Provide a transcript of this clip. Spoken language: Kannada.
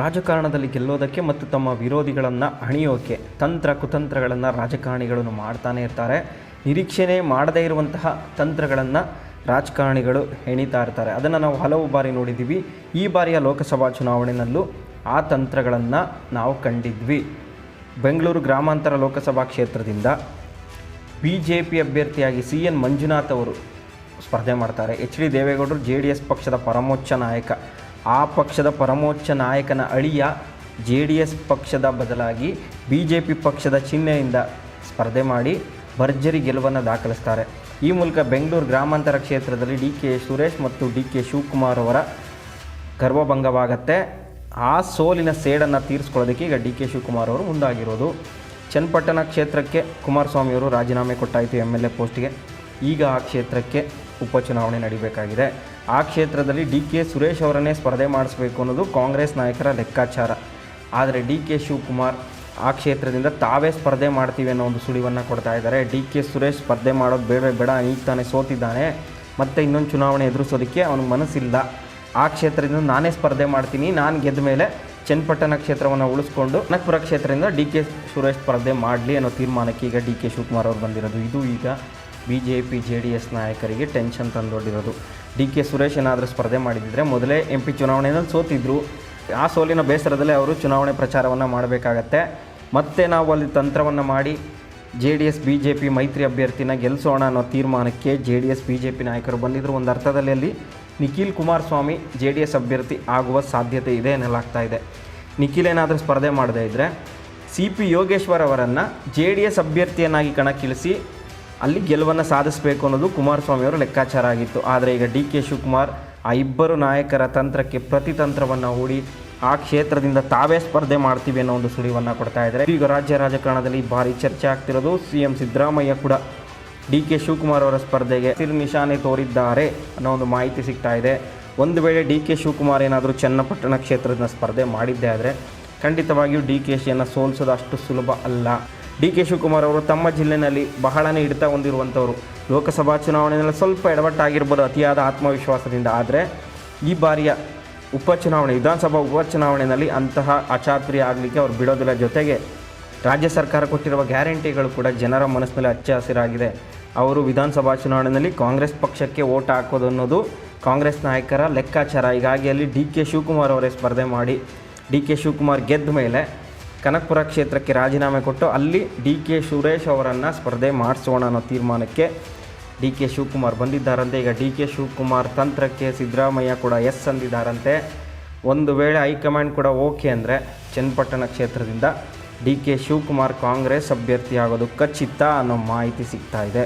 ರಾಜಕಾರಣದಲ್ಲಿ ಗೆಲ್ಲೋದಕ್ಕೆ ಮತ್ತು ತಮ್ಮ ವಿರೋಧಿಗಳನ್ನು ಹಣಿಯೋಕೆ ತಂತ್ರ ಕುತಂತ್ರಗಳನ್ನು ರಾಜಕಾರಣಿಗಳನ್ನು ಮಾಡ್ತಾನೆ ಇರ್ತಾರೆ. ನಿರೀಕ್ಷೆನೇ ಮಾಡದೇ ಇರುವಂತಹ ತಂತ್ರಗಳನ್ನು ರಾಜಕಾರಣಿಗಳು ಹೆಣಿತಾ ಇರ್ತಾರೆ. ಅದನ್ನು ನಾವು ಹಲವು ಬಾರಿ ನೋಡಿದ್ದೀವಿ. ಈ ಬಾರಿಯ ಲೋಕಸಭಾ ಚುನಾವಣೆಯಲ್ಲೂ ಆ ತಂತ್ರಗಳನ್ನು ನಾವು ಕಂಡಿದ್ವಿ. ಬೆಂಗಳೂರು ಗ್ರಾಮಾಂತರ ಲೋಕಸಭಾ ಕ್ಷೇತ್ರದಿಂದ ಬಿ ಜೆ ಪಿ ಅಭ್ಯರ್ಥಿಯಾಗಿ ಸಿ ಎನ್ ಮಂಜುನಾಥ್ ಅವರು ಸ್ಪರ್ಧೆ ಮಾಡ್ತಾರೆ. ಎಚ್ ಡಿ ದೇವೇಗೌಡರು ಜೆ ಡಿ ಎಸ್ ಪಕ್ಷದ ಪರಮೋಚ್ಚ ನಾಯಕ. ಆ ಪಕ್ಷದ ಪರಮೋಚ್ಚ ನಾಯಕನ ಅಳಿಯ ಜೆ ಡಿ ಎಸ್ ಪಕ್ಷದ ಬದಲಾಗಿ ಬಿ ಜೆ ಪಿ ಪಕ್ಷದ ಚಿಹ್ನೆಯಿಂದ ಸ್ಪರ್ಧೆ ಮಾಡಿ ಭರ್ಜರಿ ಗೆಲುವನ್ನು ದಾಖಲಿಸ್ತಾರೆ. ಈ ಮೂಲಕ ಬೆಂಗಳೂರು ಗ್ರಾಮಾಂತರ ಕ್ಷೇತ್ರದಲ್ಲಿ ಡಿ ಕೆ ಸುರೇಶ್ ಮತ್ತು ಡಿ ಕೆ ಶಿವಕುಮಾರ್ ಅವರ ಗರ್ವಭಂಗವಾಗತ್ತೆ. ಆ ಸೋಲಿನ ಸೇಡನ್ನು ತೀರಿಸ್ಕೊಳ್ಳೋದಕ್ಕೆ ಈಗ ಡಿ ಕೆ ಶಿವಕುಮಾರ್ ಅವರು ಮುಂದಾಗಿರೋದು. ಚನ್ನಪಟ್ಟಣ ಕ್ಷೇತ್ರಕ್ಕೆ ಕುಮಾರಸ್ವಾಮಿ ಅವರು ರಾಜೀನಾಮೆ ಕೊಟ್ಟಾಯಿತು ಎಂ ಎಲ್ ಎ ಪೋಸ್ಟ್ಗೆ. ಈಗ ಆ ಕ್ಷೇತ್ರಕ್ಕೆ ಉಪಚುನಾವಣೆ ನಡೀಬೇಕಾಗಿದೆ. ಆ ಕ್ಷೇತ್ರದಲ್ಲಿ ಡಿ ಕೆ ಸುರೇಶ್ ಅವರನ್ನೇ ಸ್ಪರ್ಧೆ ಮಾಡಿಸ್ಬೇಕು ಅನ್ನೋದು ಕಾಂಗ್ರೆಸ್ ನಾಯಕರ ಲೆಕ್ಕಾಚಾರ. ಆದರೆ ಡಿ ಕೆ ಶಿವಕುಮಾರ್ ಆ ಕ್ಷೇತ್ರದಿಂದ ತಾವೇ ಸ್ಪರ್ಧೆ ಮಾಡ್ತೀವಿ ಅನ್ನೋ ಒಂದು ಸುಳಿವನ್ನು ಕೊಡ್ತಾ ಇದ್ದಾರೆ. ಡಿ ಕೆ ಸುರೇಶ್ ಸ್ಪರ್ಧೆ ಮಾಡೋದು ಬೇಡ ಬೇಡ, ಈಗ ತಾನೇ ಸೋತಿದ್ದಾನೆ. ಮತ್ತು ಇನ್ನೊಂದು ಚುನಾವಣೆ ಎದುರಿಸೋದಕ್ಕೆ ಅವನಿಗೆ ಮನಸ್ಸಿಲ್ಲ. ಆ ಕ್ಷೇತ್ರದಿಂದ ನಾನೇ ಸ್ಪರ್ಧೆ ಮಾಡ್ತೀನಿ. ನಾನು ಗೆದ್ದ ಮೇಲೆ ಚನ್ನಪಟ್ಟಣ ಕ್ಷೇತ್ರವನ್ನು ಉಳಿಸ್ಕೊಂಡು ಕನಕಪುರ ಕ್ಷೇತ್ರದಿಂದ ಡಿ ಕೆ ಸುರೇಶ್ ಸ್ಪರ್ಧೆ ಮಾಡಲಿ ಅನ್ನೋ ತೀರ್ಮಾನಕ್ಕೆ ಈಗ ಡಿ ಕೆ ಶಿವಕುಮಾರ್ ಅವರು ಬಂದಿರೋದು. ಇದು ಈಗ B J P J D S ನಾಯಕರಿಗೆ ಟೆನ್ಷನ್ ತಂದೊಡ್ಡಿರೋದು. ಡಿ ಕೆ ಸುರೇಶ್ ಏನಾದರೂ ಸ್ಪರ್ಧೆ ಮಾಡಿದ್ದರೆ ಮೊದಲೇ ಎಂ ಪಿ ಚುನಾವಣೆಯಲ್ಲಿ ಸೋತಿದ್ರು. ಆ ಸೋಲಿನ ಬೇಸರದಲ್ಲೇ ಅವರು ಚುನಾವಣೆ ಪ್ರಚಾರವನ್ನು ಮಾಡಬೇಕಾಗತ್ತೆ. ಮತ್ತೆ ನಾವು ಅಲ್ಲಿ ತಂತ್ರವನ್ನು ಮಾಡಿ J D S B J P ಮೈತ್ರಿ ಅಭ್ಯರ್ಥಿನ ಗೆಲ್ಲಿಸೋಣ ಅನ್ನೋ ತೀರ್ಮಾನಕ್ಕೆ J D S B J P ನಾಯಕರು ಬಂದಿದ್ದರು ಒಂದು ಅರ್ಥದಲ್ಲಿ ಅಲ್ಲಿ Nikhil Kumaraswamy J D S ಅಭ್ಯರ್ಥಿ ಆಗುವ ಸಾಧ್ಯತೆ ಇದೆ ಎನ್ನಲಾಗ್ತಾ ಇದೆ. ನಿಖಿಲ್ ಏನಾದರೂ ಸ್ಪರ್ಧೆ ಮಾಡದೇ ಇದ್ದರೆ ಸಿ ಪಿ ಯೋಗೇಶ್ವರ್ ಅವರನ್ನು ಜೆ ಡಿ ಎಸ್ ಅಭ್ಯರ್ಥಿಯನ್ನಾಗಿ ಕಣಕ್ಕಿಳಿಸಿ ಅಲ್ಲಿ ಗೆಲುವನ್ನು ಸಾಧಿಸಬೇಕು ಅನ್ನೋದು ಕುಮಾರಸ್ವಾಮಿ ಅವರ ಲೆಕ್ಕಾಚಾರ ಆಗಿತ್ತು. ಆದರೆ ಈಗ ಡಿ ಕೆ ಶಿವಕುಮಾರ್ ಆ ಇಬ್ಬರು ನಾಯಕರ ತಂತ್ರಕ್ಕೆ ಪ್ರತಿತಂತ್ರವನ್ನು ಹೂಡಿ ಆ ಕ್ಷೇತ್ರದಿಂದ ತಾವೇ ಸ್ಪರ್ಧೆ ಮಾಡ್ತೀವಿ ಅನ್ನೋ ಒಂದು ಸುಳಿವನ್ನು ಕೊಡ್ತಾ ಇದ್ದಾರೆ. ಈಗ ರಾಜ್ಯ ರಾಜಕಾರಣದಲ್ಲಿ ಭಾರಿ ಚರ್ಚೆ ಆಗ್ತಿರೋದು ಸಿ ಎಂ ಸಿದ್ದರಾಮಯ್ಯ ಕೂಡ. ಡಿ ಕೆ ಶಿವಕುಮಾರ್ ಅವರ ಸ್ಪರ್ಧೆಗೆ ಸಿರು ನಿಶಾನೆ ತೋರಿದ್ದಾರೆ ಅನ್ನೋ ಒಂದು ಮಾಹಿತಿ ಸಿಗ್ತಾ ಇದೆ. ಒಂದು ವೇಳೆ ಡಿ ಕೆ ಶಿವಕುಮಾರ್ ಏನಾದರೂ ಚನ್ನಪಟ್ಟಣ ಕ್ಷೇತ್ರದಿಂದ ಸ್ಪರ್ಧೆ ಮಾಡಿದ್ದೇ ಆದರೆ ಖಂಡಿತವಾಗಿಯೂ ಡಿ ಕೆ ಶಿಯನ್ನು ಸೋಲಿಸೋದು ಅಷ್ಟು ಸುಲಭ ಅಲ್ಲ. ಡಿ ಕೆ ಶಿವಕುಮಾರ್ ಅವರು ತಮ್ಮ ಜಿಲ್ಲೆಯಲ್ಲಿ ಬಹಳನೇ ಹಿಡಿತ ಹೊಂದಿರುವಂಥವ್ರು. ಲೋಕಸಭಾ ಚುನಾವಣೆಯಲ್ಲಿ ಸ್ವಲ್ಪ ಎಡವಟ್ಟಾಗಿರ್ಬೋದು, ಅತಿಯಾದ ಆತ್ಮವಿಶ್ವಾಸದಿಂದ. ಆದರೆ, ಈ ಬಾರಿಯ ಉಪಚುನಾವಣೆ, ವಿಧಾನಸಭಾ ಉಪಚುನಾವಣೆಯಲ್ಲಿ ಅಂತಹ ಅಚಾತುರ್ಯ ಆಗಲಿಕ್ಕೆ ಅವರು ಬಿಡೋದಿಲ್ಲ. ಜೊತೆಗೆ ರಾಜ್ಯ ಸರ್ಕಾರ ಕೊಟ್ಟಿರುವ ಗ್ಯಾರಂಟಿಗಳು ಕೂಡ ಜನರ ಮನಸ್ಸಿನಲ್ಲಿ ಹಚ್ಚ ಹಸಿರಾಗಿದೆ. ಅವರು ವಿಧಾನಸಭಾ ಚುನಾವಣೆಯಲ್ಲಿ ಕಾಂಗ್ರೆಸ್ ಪಕ್ಷಕ್ಕೆ ಓಟ್ ಹಾಕೋದು ಅನ್ನೋದು ಕಾಂಗ್ರೆಸ್ ನಾಯಕರ ಲೆಕ್ಕಾಚಾರ. ಹೀಗಾಗಿ ಅಲ್ಲಿ ಡಿ ಕೆ ಶಿವಕುಮಾರ್ ಅವರೇ ಸ್ಪರ್ಧೆ ಮಾಡಿ, ಡಿ ಕೆ ಶಿವಕುಮಾರ್ ಗೆದ್ದ ಮೇಲೆ ಕನಕಪುರ ಕ್ಷೇತ್ರಕ್ಕೆ ರಾಜೀನಾಮೆ ಕೊಟ್ಟು ಅಲ್ಲಿ ಡಿ ಕೆ ಸುರೇಶ್ ಅವರನ್ನು ಸ್ಪರ್ಧೆ ಮಾಡಿಸೋಣ ಅನ್ನೋ ತೀರ್ಮಾನಕ್ಕೆ ಡಿ ಕೆ ಶಿವಕುಮಾರ್ ಬಂದಿದ್ದಾರಂತೆ. ಈಗ ಡಿ ಕೆ ಶಿವಕುಮಾರ್ ತಂತ್ರಕ್ಕೆ ಸಿದ್ದರಾಮಯ್ಯ ಕೂಡ ಎಸ್ ಅಂದಿದ್ದಾರಂತೆ. ಒಂದು ವೇಳೆ ಹೈಕಮಾಂಡ್ ಕೂಡ ಓಕೆ ಅಂದರೆ ಚನ್ನಪಟ್ಟಣ ಕ್ಷೇತ್ರದಿಂದ ಡಿ ಕೆ ಶಿವಕುಮಾರ್ ಕಾಂಗ್ರೆಸ್ ಅಭ್ಯರ್ಥಿಯಾಗೋದು ಖಚಿತ ಅನ್ನೋ ಮಾಹಿತಿ ಸಿಗ್ತಾ ಇದೆ.